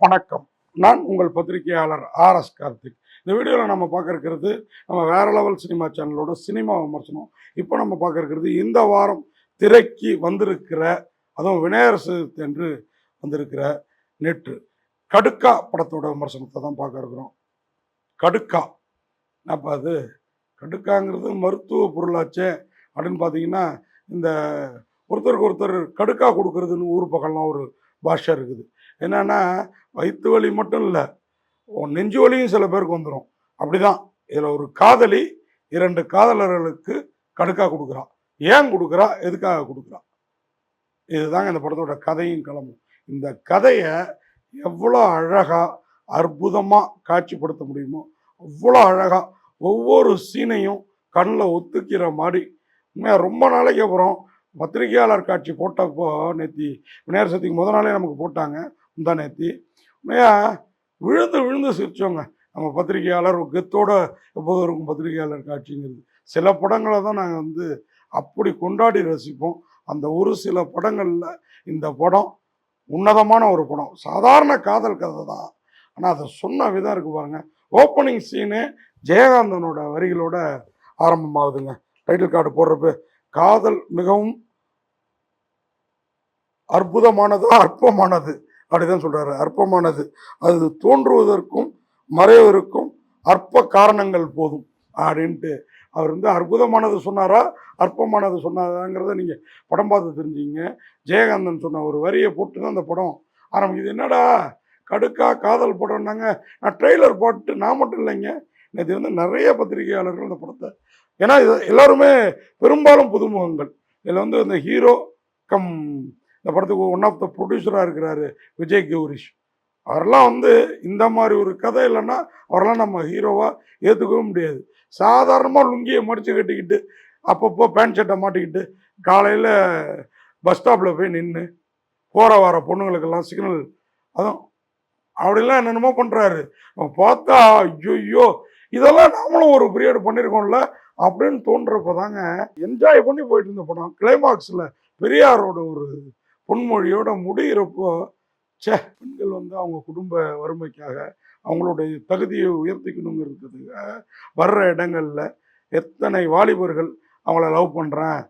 வணக்கம். நான் உங்கள் பத்திரிகையாளர் ஆர் எஸ் கார்த்திக். இந்த வீடியோவில் நம்ம பார்க்க இருக்கிறது நம்ம வேற லெவல் சினிமா சேனலோட சினிமா விமர்சனம். இப்போ நம்ம பார்க்க இருக்கிறது இந்த வாரம் திரைக்கு வந்திருக்கிற அதுவும் விநாயகர் சதுர்த்தி என்று வந்திருக்கிற நெற்று. கடுக்கா படத்தோட விமர்சனத்தை தான் பார்க்க இருக்கிறோம். கடுக்கா. அப்போ அது கடுக்காங்கிறது மருத்துவ பொருளாச்சே அப்படின்னு பார்த்தீங்கன்னா இந்த ஒருத்தருக்கு ஒருத்தர் கடுக்கா கொடுக்கறதுன்னு ஊர் பக்கம்லாம் ஒரு பாஷை இருக்குது. என்னன்னா வயிற்று வலி மட்டும் இல்லை நெஞ்சு வலியும் சில பேருக்கு வந்துடும் அப்படிதான். இதில் ஒரு காதலி இரண்டு காதலர்களுக்கு கடுக்காக கொடுக்குறா. ஏன் கொடுக்குறா? எதுக்காக கொடுக்குறா? இதுதாங்க இந்த படத்தோட கதையும் கிளம்பும். இந்த கதையை எவ்வளோ அழகாக அற்புதமாக காட்சிப்படுத்த முடியுமோ அவ்வளோ அழகாக ஒவ்வொரு சீனையும் கண்ணில் ஒத்துக்கிற மாதிரி. உண்மையாக ரொம்ப நாளைக்கு அப்புறம் பத்திரிகையாளர் காட்சி போட்டப்போ நேற்று விநாயகர் சதுர்த்திக்கு முத நாளே நமக்கு போட்டாங்க. முந்தா நேத்தி உண்மையாக விழுந்து விழுந்து சிரிச்சோங்க நம்ம பத்திரிகையாளர் ஒரு கெத்தோட எப்போதும் இருக்கும் பத்திரிகையாளர் காட்சிங்கிறது. சில படங்களை தான் நாங்கள் வந்து அப்படி கொண்டாடி ரசிப்போம். அந்த ஒரு சில படங்களில் இந்த படம் உன்னதமான ஒரு படம். சாதாரண காதல் கதை தான். ஆனால் அதை சொன்ன விதம் இருக்கு பாருங்க. ஓப்பனிங் சீனு ஜெயகாந்தனோட வரிகளோட ஆரம்பமாகுதுங்க. டைட்டில் கார்டு போடுறப்ப காதல் மிகவும் அற்புதமானது அற்பமானது. அப்படிதான் சொல்றாரு. அற்பமானது. அது தோன்றுவதற்கும் மறைவதற்கும் அற்ப காரணங்கள் போதும் அப்படின்ட்டு அவர் வந்து அற்புதமானது சொன்னாரா? அற்பமானது சொன்னாராங்கிறத நீங்க படம் பார்த்து தெரிஞ்சுங்க ஜெயகாந்தன் சொன்ன ஒரு வரியை போட்டு தான் அந்த படம் ஆரம்பிக்குது. என்னடா? கடுக்கா காதல் படம்னாங்க. நான் ட்ரெய்லர் போட்டு நான் மட்டும் இல்லைங்க. நேற்று வந்து நிறைய பத்திரிகையாளர்கள் இந்த படத்தை ஏன்னா இது எல்லாருமே பெரும்பாலும் புதுமுகங்கள். இதில் வந்து இந்த ஹீரோ கம் இந்த படத்துக்கு ஒன் ஆஃப் த ப்ரொடியூசராக இருக்கிறாரு விஜய் கௌரிஷ். அவரெல்லாம் வந்து இந்த மாதிரி ஒரு கதை இல்லைன்னா அவரெல்லாம் நம்ம ஹீரோவாக ஏற்றுக்கவே முடியாது. சாதாரணமாக லுங்கியை மடித்து கட்டிக்கிட்டு அப்பப்போ பேண்ட் ஷர்ட்டை மாட்டிக்கிட்டு காலையில் பஸ் ஸ்டாப்பில் போய் நின்று போகிற வர பொண்ணுங்களுக்கெல்லாம் சிக்னல் அதுவும் அப்படிலாம் என்னென்னமோ பண்ணுறாரு பார்த்தா ஐயோ இதெல்லாம் நாமளும் ஒரு பீரியட் பண்ணியிருக்கோம்ல அப்படின்னு தோன்றப்போ தாங்க என்ஜாய் பண்ணி போயிட்டு இருந்த படம் கிளைமாக்ஸில் பெரியாரோட ஒரு பொன்மொழியோட முடிகிறப்போ சே பெண்கள் வந்து அவங்க குடும்ப வறுமைக்காக அவங்களுடைய தகுதியை உயர்த்திக்கணுங்கிறதுக்காக வர்ற இடங்களில் எத்தனை வாலிபர்கள் அவங்கள லவ் பண்ணுறேன்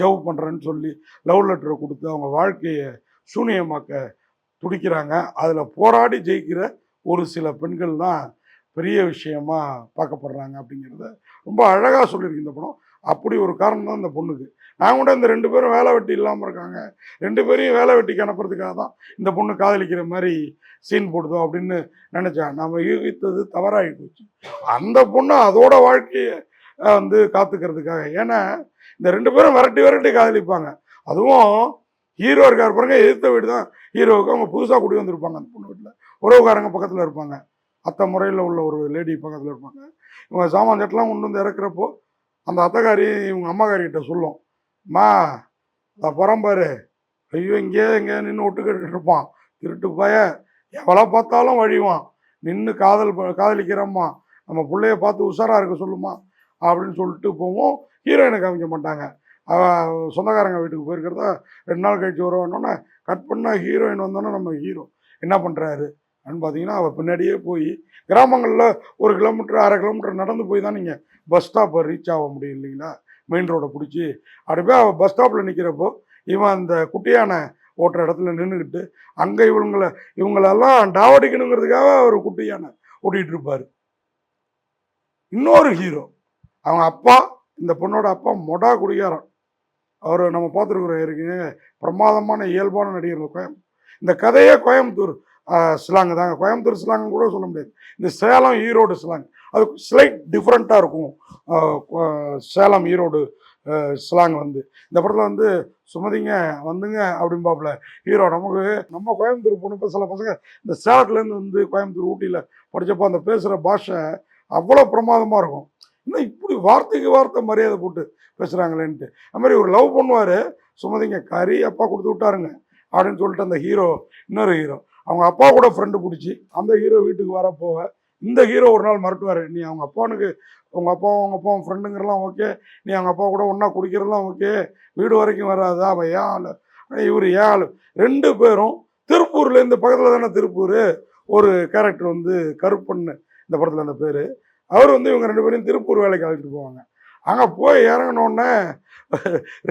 ஜவ் பண்ணுறேன்னு சொல்லி லவ் லெட்டரை கொடுத்து அவங்க வாழ்க்கையை சூனியமாக்க துடிக்கிறாங்க. அதில் போராடி ஜெயிக்கிற ஒரு சில பெண்கள் தான் பெரிய விஷயமா பார்க்கப்படுறாங்க அப்படிங்கிறத ரொம்ப அழகாக சொல்லியிருக்கு இந்த படம். அப்படி ஒரு காரணம் தான் இந்த பொண்ணுக்கு. நான் கூட இந்த ரெண்டு பேரும் வேலை வெட்டி இல்லாமல் இருக்காங்க. ரெண்டு பேரையும் வேலை வெட்டிக்கு அனுப்புறதுக்காக தான் இந்த பொண்ணு காதலிக்கிற மாதிரி சீன் போடுதோம் அப்படின்னு நினச்சேன் நம்ம யூகித்தது தவறாகி போச்சு. அந்த பொண்ணு அதோட வாழ்க்கையை வந்து காத்துக்கிறதுக்காக. ஏன்னா இந்த ரெண்டு பேரும் விரட்டி விரட்டி காதலிப்பாங்க. அதுவும் ஹீரோ இருக்கார் பாருங்க எதிர்த்த வீடு தான் ஹீரோவுக்கு அவங்க புதுசாக குடி வந்திருப்பாங்க அந்த பொண்ணு வீட்டில். உறவுக்காரங்க பக்கத்தில் இருப்பாங்க. அத்தை முறையில் உள்ள ஒரு லேடி பக்கத்தில் இருப்பாங்க. இவங்க சாமான் சட்டெல்லாம் கொண்டு வந்து இறக்குறப்போ அந்த அத்தைக்காரி இவங்க அம்மாக்காரிக்கிட்ட சொல்லும். மா இந்த புறம்பாரு ஐயோ இங்கேயே எங்கே நின்று ஒட்டுக்கிட்டு இருப்பான். திருட்டு பய. எவ்வளோ பார்த்தாலும் வழிவான் நின்று காதல் ப- காதலிக்கிறம்மா நம்ம பிள்ளைய பார்த்து உஷாராக இருக்க சொல்லுமா? அப்படின்னு சொல்லிட்டு போவோம். ஹீரோயினை காமிக்க மாட்டாங்க. சொந்தக்காரங்க வீட்டுக்கு போயிருக்கிறதா ரெண்டு நாள் கழிச்சு வருவோன்னொன்னே கட் பண்ணால் ஹீரோயின் வந்தோன்னே நம்ம ஹீரோ. என்ன பண்ணுறாரு அப்படின்னு பார்த்தீங்கன்னா அவள் பின்னாடியே போய் கிராமங்களில் ஒரு கிலோமீட்டர் அரை கிலோமீட்டர் நடந்து போய் தான் நீங்கள் பஸ் ஸ்டாப்பை ரீச் ஆக முடியும் இல்லைங்களா? மெயின் ரோடை பிடிச்சி. அப்படி போய் அவள் பஸ் ஸ்டாப்பில் நிற்கிறப்போ இவன் அந்த குட்டியான ஓட்டுற இடத்துல நின்றுக்கிட்டு அங்கே இவங்களை இவங்களெல்லாம் டாவடிக்கணுங்கிறதுக்காக அவர் குட்டியான ஓட்டிகிட்டு இருப்பார். இன்னொரு ஹீரோ அவங்க அப்பா இந்த பொண்ணோட அப்பா மொடா குடிகாரன். அவர் நம்ம பார்த்துருக்குறோம் இருக்குங்க பிரமாதமான இயல்பான நடிகர் கோயம். இந்த கதையே கோயம்புத்தூர். ஸ்லாங் தாங்க. கோயம்புத்தூர் ஸ்லாங் கூட சொல்ல முடியாது. இந்த சேலம் ஈரோடு ஸ்லாங் அது ஸ்லைட் டிஃப்ரெண்ட்டாக இருக்கும். சேலம் ஈரோடு ஸ்லாங் வந்து. இந்த படத்தில் வந்து சுமதிங்க வந்துங்க அப்படிம்பாப்புல. ஹீரோ நமக்கு நம்ம கோயம்புத்தூர் பொண்ணு இப்போ சில பசங்க இந்த சேலத்துலேருந்து வந்து கோயம்புத்தூர் ஊட்டியில் படித்தப்போ அந்த பேசுகிற பாஷை அவ்வளோ பிரமாதமாக இருக்கும். இன்னும் இப்படி வார்த்தைக்கு வார்த்தை மரியாதை போட்டு பேசுகிறாங்களேன்ட்டு அது மாதிரி ஒரு லவ் பண்ணுவார். சுமதிங்க கறி அப்பா கொடுத்து விட்டாருங்க அப்படின்னு சொல்லிட்டு அந்த ஹீரோ இன்னொரு ஹீரோ. அவங்க அப்பா கூட ஃப்ரெண்டு பிடிச்சி அந்த ஹீரோ வீட்டுக்கு வர போக இந்த ஹீரோ ஒரு நாள் மறட்டுவார் நீ அவங்க அப்பானுக்கு உங்கள் அப்பா அவங்க அப்பா ஃப்ரெண்டுங்கிறலாம் ஓகே நீ அவங்க அப்பா கூட ஒன்றா குடிக்கிறதெல்லாம் ஓகே வீடு வரைக்கும் வராதா? அவன் ஏன் ஆள்? இவர் ஏன் ஆள்? ரெண்டு பேரும் திருப்பூரில் இந்த பக்கத்தில் தானே திருப்பூர்? ஒரு கேரக்டர் வந்து கருப்பண்ணு இந்த படத்தில் அந்த பேர். அவர் வந்து இவங்க ரெண்டு பேரையும் திருப்பூர் வேலைக்கு அழைச்சிட்டு போவாங்க. அங்கே போய் இறங்கினோடனே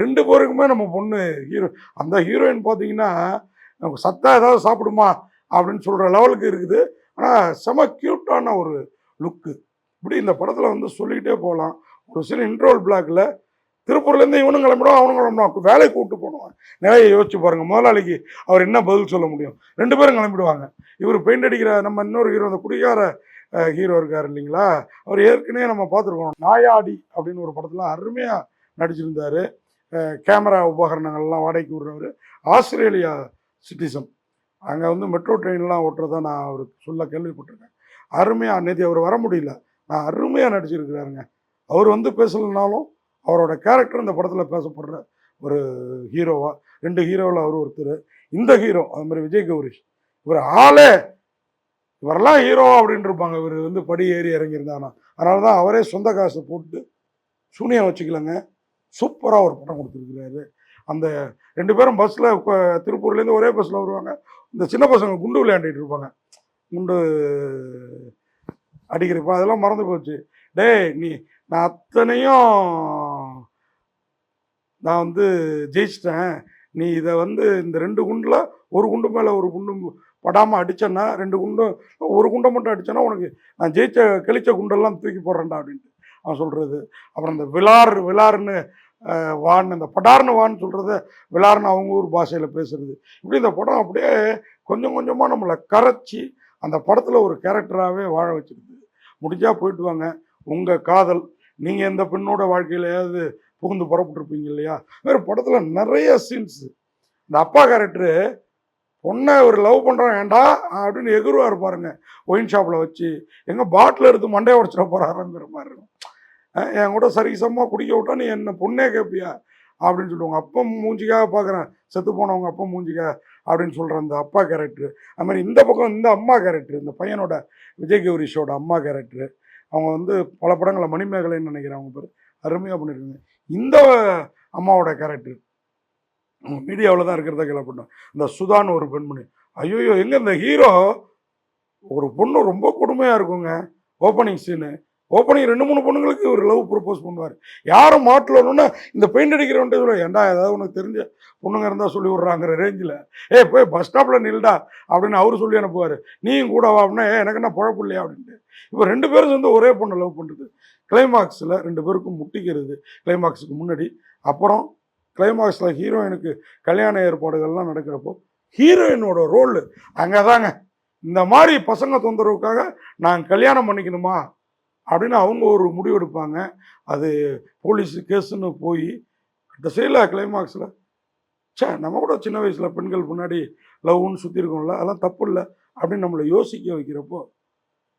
ரெண்டு பேருக்குமே நம்ம பொண்ணு ஹீரோ அந்த ஹீரோயின் பார்த்தீங்கன்னா நமக்கு சத்தா ஏதாவது சாப்பிடுமா அப்படின்னு சொல்கிற லெவலுக்கு இருக்குது. ஆனால் செம க்யூட்டான ஒரு லுக்கு இப்படி இந்த படத்தில் வந்து சொல்லிக்கிட்டே போகலாம். ஒரு சில இன்ட்ரோல் பிளாக்கில் திருப்பூர்லேருந்து இவனும் கிளம்பிடும் அவனும் கிளம்பிடும் வேலையை கூப்பிட்டு போனோம் நிறைய யோசிச்சு பாருங்கள் முதலாளிக்கு அவர் என்ன பதில் சொல்ல முடியும்? ரெண்டு பேரும் கிளம்பிடுவாங்க. இவர் பெயிண்ட் அடிக்கிற நம்ம இன்னொரு ஹீரோ அந்த குடிகார ஹீரோ இருக்கார் இல்லைங்களா? அவர் ஏற்கனவே நம்ம பார்த்துருக்கோம். நாயாடி அப்படின்னு ஒரு படத்தில் அருமையாக நடிச்சிருந்தார். கேமரா உபகரணங்கள்லாம் வாடகைக்கு விடுறவர். ஆஸ்திரேலியா சிட்டிசன் அங்கே வந்து மெட்ரோ ட்ரெயின்லாம் ஓட்டுறதா நான் அவர் சொல்ல கேள்விப்பட்டிருக்கேன். அருமையாக நேற்று அவர் வர முடியல. நான் அருமையாக நடிச்சிருக்கிறாருங்க. அவர் வந்து பேசலைனாலும் அவரோட கேரக்டர் இந்த படத்தில் பேசப்படுற ஒரு ஹீரோவா ரெண்டு ஹீரோவில் அவர் ஒருத்தர் இந்த ஹீரோ அது மாதிரி விஜய் கௌரிஷ். இவர் ஆளே இவரெல்லாம் ஹீரோ அப்படின்னு இருப்பாங்க இவர் வந்து படி ஏறி இறங்கியிருந்தானா. அதனால தான் அவரே சொந்த காசை போட்டு சூனியம் வச்சுக்கலங்க. சூப்பராக ஒரு படம் கொடுத்துருக்கிறாரு. அந்த ரெண்டு பேரும் பஸ்ஸில் திருப்பூர்லேருந்து ஒரே பஸ்ஸில் வருவாங்க. இந்த சின்ன பசங்க குண்டு விளையாண்டுட்டு இருப்பாங்க. குண்டு அடிக்கிறப்ப அதெல்லாம் மறந்து போச்சு. டேய் நீ நான் அத்தனையும் நான் வந்து ஜெயிச்சிட்டேன். நீ இதை வந்து இந்த ரெண்டு குண்டில் ஒரு குண்டு மேலே ஒரு குண்டு படாமல் அடிச்சேன்னா ரெண்டு குண்டும் ஒரு குண்டை மட்டும் அடிச்சேன்னா உனக்கு நான் ஜெயிச்ச கிழிச்ச குண்டெல்லாம் தூக்கி போடுறேன்டா அப்படின்ட்டு அவன் சொல்கிறது அப்புறம் இந்த விளார் விளார்னு வான் இந்த படார்னு வான்னு சொல்கிறத விளார்னு அவங்க ஊர் பாஷையில் பேசுகிறது இப்படி இந்த படம் அப்படியே கொஞ்சம் கொஞ்சமாக நம்மளை கரைச்சி அந்த படத்தில் ஒரு கேரக்டராகவே வாழ வச்சுருது முடிஞ்சால் போயிட்டு வாங்க. உங்கள் காதல் நீங்கள் எந்த பெண்ணோட வாழ்க்கையிலையாவது புகுந்து புறப்பட்டுருப்பீங்க இல்லையா? வேறு படத்தில் நிறைய சீன்ஸு இந்த அப்பா கேரக்டரு பொண்ணை ஒரு லவ் பண்ணுறோம் வேண்டாம் அப்படின்னு எகுருவாக இருப்பாருங்க ஒயின் ஷாப்பில் வச்சு எங்கே பாட்டில் எடுத்து மண்டையை உடச்சிட போகிறாருங்கிற மாதிரி இருக்கும். என் கூட சரிசமாக குடிக்க விட்டா நீ என்ன பொண்ணே கேட்பியா அப்படின்னு சொல்லுவாங்க. அப்பா மூஞ்சிக்காக பார்க்குறேன். செத்து போனவங்க அப்பா மூஞ்சிக்கா? அப்படின்னு சொல்கிற அந்த அப்பா கேரக்டரு அது மாதிரி இந்த பக்கம் இந்த அம்மா கேரக்டர் இந்த பையனோட விஜய் கௌரிஷோட அம்மா கேரக்டரு அவங்க வந்து பல படங்களை மணிமேகலைன்னு நினைக்கிறேன் அவங்க பேர். அருமையாக பண்ணியிருக்காங்க. இந்த அம்மாவோட கேரக்டர் மீடியாவில் தான் இருக்கிறத கேள்விப்பட்டோம் இந்த சுதான்னு ஒரு பெண்மணி. ஐயோ எங்கே இந்த ஹீரோ ஒரு பொண்ணு ரொம்ப கொடுமையாக இருக்குங்க. ஓப்பனிங் சீனு ஓப்பனிங் ரெண்டு மூணு பொண்ணுங்களுக்கு ஒரு லவ் ப்ரொப்போஸ் பண்ணுவார். யாரும் மாட்டில் வரணும்னா இந்த பெயிண்ட் அடிக்கிறவன்ட்டு சொல்ல ஏண்டா ஏதாவது உனக்கு தெரிஞ்ச பொண்ணுங்க இருந்தால் சொல்லி விட்றாங்கிற ரேஞ்சில் ஏ போய் பஸ் ஸ்டாப்பில் நில்டா அப்படின்னு அவர் சொல்லி அனுப்புவார். நீயும் கூட வா அப்படின்னா "ஏ, எனக்கு என்ன பழப்பு இல்லையா அப்படின்ட்டு. இப்போ ரெண்டு பேரும் சேர்ந்து ஒரே பொண்ணை லவ் பண்ணுறது கிளைமாக்ஸில் ரெண்டு பேருக்கும் முட்டிக்கிறது. கிளைமாக்ஸுக்கு முன்னாடி. அப்புறம் கிளைமாக்ஸில் ஹீரோயினுக்கு கல்யாண ஏற்பாடுகள்லாம் நடக்கிறப்போ ஹீரோயினோட ரோல் அங்கே தாங்க இந்த மாதிரி பசங்க தொந்தரவுக்காக நான் கல்யாணம் பண்ணிக்கணுமா? அப்படின்னு அவங்க ஒரு முடிவு எடுப்பாங்க. அது போலீஸ் கேஸுன்னு போய் கடைசியில் கிளைமாக்ஸில் ச்சே நம்ம கூட சின்ன வயசில் பெண்கள் முன்னாடி லவ்னு சுற்றி இருக்கோம்ல அதெல்லாம் தப்பு இல்லை அப்படின்னு நம்மளை யோசிக்க வைக்கிறப்போ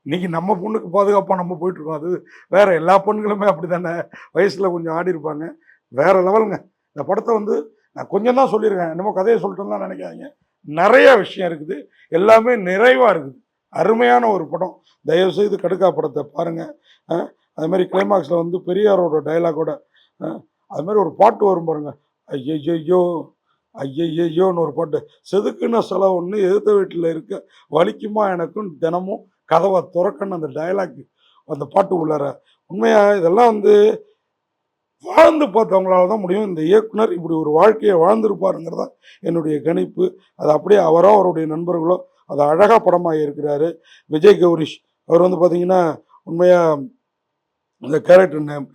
இன்னைக்கு நம்ம பொண்ணுக்கு பாதுகாப்பாக நம்ம போயிட்டுருக்கோம். அது வேறு எல்லா பெண்களுமே அப்படி தானே வயசில் கொஞ்சம் ஆடி இருப்பாங்க. வேறு லெவலுங்க. இந்த படத்தை வந்து நான் கொஞ்சம் தான் சொல்லியிருக்கேன். என்னமோ கதையை சொல்லிட்டேன்னு நினைக்காதீங்க. நிறைய விஷயம் இருக்குது. எல்லாமே நிறைவாக இருக்குது. அருமையான ஒரு படம். தயவுசெய்து கடுக்கா படத்தை பாருங்கள் அஹ், அது மாதிரி கிளைமாக்ஸில் வந்து பெரியாரோட டைலாகோட அது மாதிரி ஒரு பாட்டு வரும் பாருங்க. ஐயையோ ஐயையோன்னு ஒரு பாட்டு. செதுக்குன செலவு ஒன்று எதிர்த்த வீட்டில் இருக்க வலிக்குமா எனக்கும் தினமும் கதவை துறக்கணும் அந்த டைலாக் அந்த பாட்டு உள்ளார. உண்மையாக இதெல்லாம் வந்து வாழ்ந்து பார்த்தவங்களால தான் முடியும். இந்த இயக்குனர் இப்படி ஒரு வாழ்க்கையை வாழ்ந்திருப்பாருங்கிறதா என்னுடைய கணிப்பு. அது அப்படியே அவரோ அவருடைய நண்பர்களோ அது அழகாக படமாக இருக்கிறாரு. விஜய் கௌரிஷ். அவர் வந்து பார்த்தீங்கன்னா உண்மையாக அந்த கேரக்டர் நேம்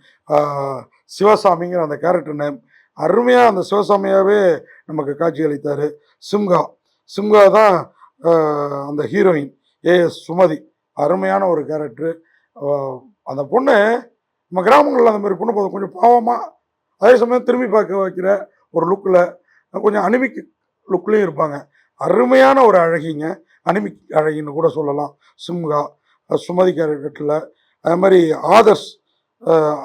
சிவசாமிங்கிற அந்த கேரக்டர் நேம் அருமையாக அந்த சிவசாமியாகவே நமக்கு காட்சி அளித்தார். சிம்கா. சிம்கா தான் அந்த ஹீரோயின் ஏஎஸ் சுமதி. அருமையான ஒரு கேரக்டரு அந்த பொண்ணு நம்ம கிராமங்களில் அந்த மாதிரி பொண்ணு போதும் கொஞ்சம் பாவமாக அதே சமயம் திரும்பி பார்க்க வைக்கிற ஒரு லுக்கில் கொஞ்சம் அனிமிக் லுக்லேயும் இருப்பாங்க. அருமையான ஒரு அழகிங்க. அனிமிக் அழகின்னு கூட சொல்லலாம். சிம்கா சுமதி கேரக்டரில் அது மாதிரி ஆதர்ஸ்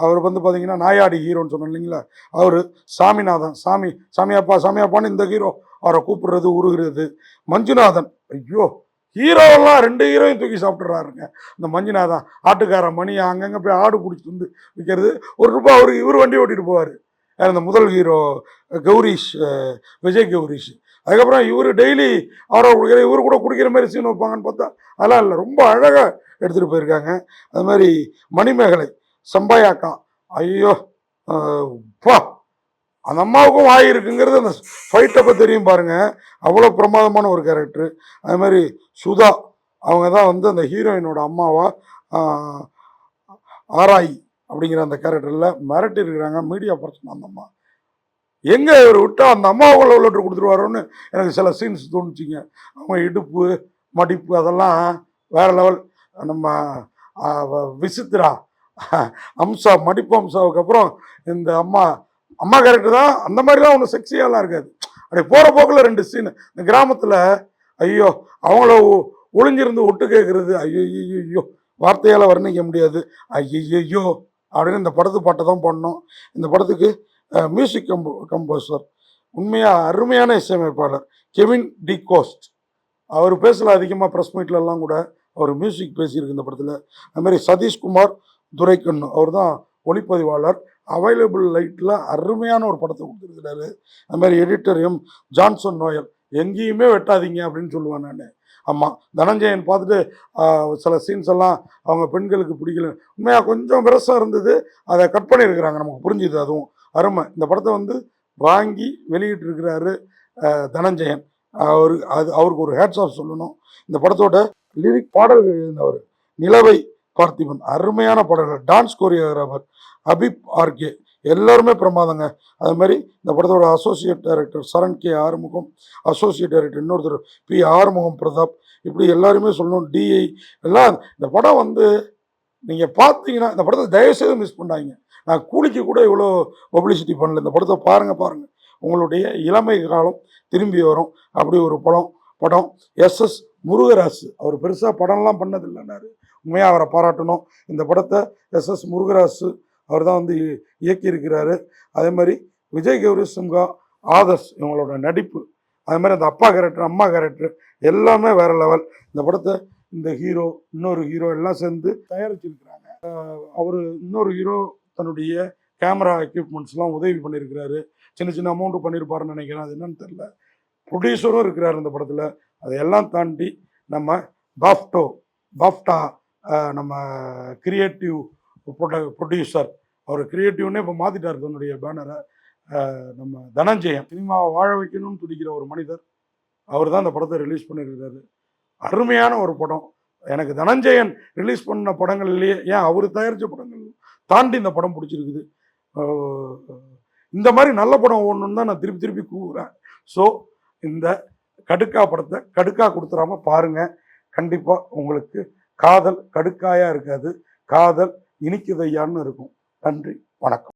அவர் வந்து பார்த்தீங்கன்னா நாயாடி ஹீரோன்னு சொன்னோம் இல்லைங்களா? அவர் சாமிநாதன் சாமி சாமியாப்பா சாமியாப்பான்னு இந்த ஹீரோ அவரை கூப்பிடுறது உருகிறது. மஞ்சுநாதன் ஐயோ ஹீரோவெல்லாம் ரெண்டு ஹீரோயும் தூக்கி சாப்பிட்றாருங்க இந்த மஞ்சுநாதன் ஆட்டுக்கார மணி அங்கங்கே போய் ஆடு பிடிச்சி வந்து விற்கிறது ஒரு ரூபாய் அவருக்கு இவர் வண்டி ஓட்டிகிட்டு போவார். அந்த முதல் ஹீரோ? கௌரிஷ் விஜய் கௌரிஷ். அதுக்கப்புறம் இவர் டெய்லி ஆரோ குடிக்கிற இவர் கூட குடிக்கிற மாதிரி சீன் வைப்பாங்கன்னு பார்த்தா அதெல்லாம் இல்லை. ரொம்ப அழகாக எடுத்துகிட்டு போயிருக்காங்க. அது மாதிரி மணிமேகலை சம்பாயாக்கா. ஐயோ பா அந்த அம்மாவுக்கும் வாய் இருக்குங்கிறது அந்த ஃபைட் அப்போ தெரியும் பாருங்கள் அவ்வளோ பிரமாதமான ஒரு கேரக்டரு அது மாதிரி சுதா அவங்க தான் வந்து அந்த ஹீரோயினோட அம்மாவா ஆஹ், ஆராய் அப்படிங்கிற அந்த கேரக்டரில் மிரட்டி இருக்கிறாங்க மீடியா பர்சன் அந்த அம்மா. எங்கே இவர் விட்டால் அந்த அம்மாவுக்குள்ள உள்ளட்டு கொடுத்துருவாரோன்னு எனக்கு சில சீன்ஸ் தோணுச்சிங்க. அவங்க இடுப்பு மடிப்பு அதெல்லாம் வேறு லெவல் நம்ம வ- விசித்ரா அம்சா மடிப்பு அம்சாவுக்கு அப்புறம் இந்த அம்மா அம்மா கேரக்டர் தான் அந்த மாதிரிலாம் ஒன்றும் செக்ஸியாலாம் இருக்காது. அப்படி போகிற போக்கில் ரெண்டு சீன் இந்த கிராமத்தில் ஐயோ அவங்கள ஒ- ஒளிஞ்சிருந்து ஒட்டு கேட்குறது ஐயோ ஐயோ ஐயோ வார்த்தையால் வர்ணிக்க முடியாது. ஐயோ அப்படின்னு இந்த படத்து பாட்டை தான் பண்ணோம் இந்த படத்துக்கு மியூசிக் கம்போ கம்போசர் உண்மையாக அருமையான இசையமைப்பாளர் கெவின் டி கோஸ்ட். அவர் பேசல அதிகமாக ப்ரெஸ் மீட்லலாம் கூட அவர் மியூசிக் பேசியிருக்கு இந்த படத்தில். அதுமாதிரி சதீஷ்குமார் துரைக்கண்ணு அவர் தான் ஒளிப்பதிவாளர். அவைலபிள் லைட்டில் அருமையான ஒரு படத்தை கொடுத்துருக்கிறாரு. அதுமாதிரி எடிட்டர் எம் ஜான்சன் நோயல். எங்கேயுமே வெட்டாதீங்க அப்படின்னு சொல்லுவேன் நான். ஆமாம் தனஞ்சயன் பார்த்துட்டு சில சீன்ஸ் எல்லாம் அவங்க பெண்களுக்கு பிடிக்கல. உண்மையாக கொஞ்சம் பெருசாக இருந்தது. அதை கட் பண்ணியிருக்கிறாங்க நமக்கு புரிஞ்சுது அதுவும். அருமை. இந்த படத்தை வந்து வாங்கி வெளியிட்டிருக்கிறாரு தனஞ்சயன். அவரு அது அவருக்கு ஒரு ஹேட்ஸ் ஆஃப் சொல்லணும். இந்த படத்தோட லிரிக் பாடல்கள் எழுதினவர் நிலவை பார்த்திபன். அருமையான பாடல்கள். டான்ஸ் கோரியோகிராஃபர் அபிப் ஆர்கே எல்லாருமே பிரமாதங்க. அது மாதிரி இந்த படத்தோட associate director Saran K Arumugam associate director இன்னொருத்தர் பி ஆறுமுகம் பிரதாப். இப்படி எல்லாருமே சொல்லணும். டிஐ எல்லாம் இந்த படம் வந்து நீங்கள் பார்த்தீங்கன்னா இந்த படத்தை தயவுசெய்து மிஸ் பண்ணாங்க நான் கூலிக்கு கூட இவ்வளோ பப்ளிசிட்டி பண்ணல. இந்த படத்தை பாருங்கள் பாருங்கள் உங்களுடைய இளமை காலம் திரும்பி வரும். அப்படி ஒரு படம் படம். எஸ்எஸ் முருகராசு. அவர் பெருசாக படம்லாம் பண்ணதில்லைன்னாரு உண்மையாக அவரை பாராட்டணும். இந்த படத்தை எஸ்எஸ் முருகராசு அவர் தான் வந்து இயக்கியிருக்கிறாரு. அதே மாதிரி விஜய் கௌரி சிங்கா ஆதர்ஸ் இவங்களோட நடிப்பு. அதே மாதிரி அந்த அப்பா கேரக்டர் அம்மா கேரக்டர் எல்லாமே வேற லெவல் இந்த படத்தை இந்த ஹீரோ இன்னொரு ஹீரோ எல்லாம் சேர்ந்து தயாரிச்சிருக்கிறாங்க. அவர் இன்னொரு ஹீரோ தன்னுடைய கேமரா எக்யூப்மெண்ட்ஸ்லாம் உதவி பண்ணியிருக்கிறாரு சின்ன சின்ன அமௌண்ட்டு பண்ணியிருப்பாருன்னு நினைக்கிறேன். அது என்னன்னு தெரில ப்ரொடியூசரும் இருக்கிறார் இந்த படத்தில். அதையெல்லாம் தாண்டி நம்ம பாஃப்டோ பாஃப்டா நம்ம கிரியேட்டிவ் ப்ரொடியூசர் அவர் கிரியேட்டிவ்னே இப்போ மாற்றிட்டார் தன்னுடைய பேனரை நம்ம தனஞ்சயன். சினிமாவை வாழ வைக்கணும்னு துடிக்கிற ஒரு மனிதர். அவர் தான் அந்த படத்தை ரிலீஸ் பண்ணியிருக்கிறாரு அருமையான ஒரு படம். எனக்கு தனஞ்சயன் ரிலீஸ் பண்ண படங்கள்லேயே ஏன் அவர் தயாரித்த படங்கள் தாண்டி இந்த படம் பிடிச்சிருக்குது. இந்த மாதிரி நல்ல படம் ஓடணுன்னு தான் நான் திருப்பி திருப்பி கூவுறேன் ஸோ இந்த கடுக்கா படத்தை கடுக்கா கொடுத்துடாம பாருங்கள் கண்டிப்பாக உங்களுக்கு காதல் கடுக்காயாக இருக்காது. காதல் இனிக்குதையான்னு இருக்கும். நன்றி வணக்கம்.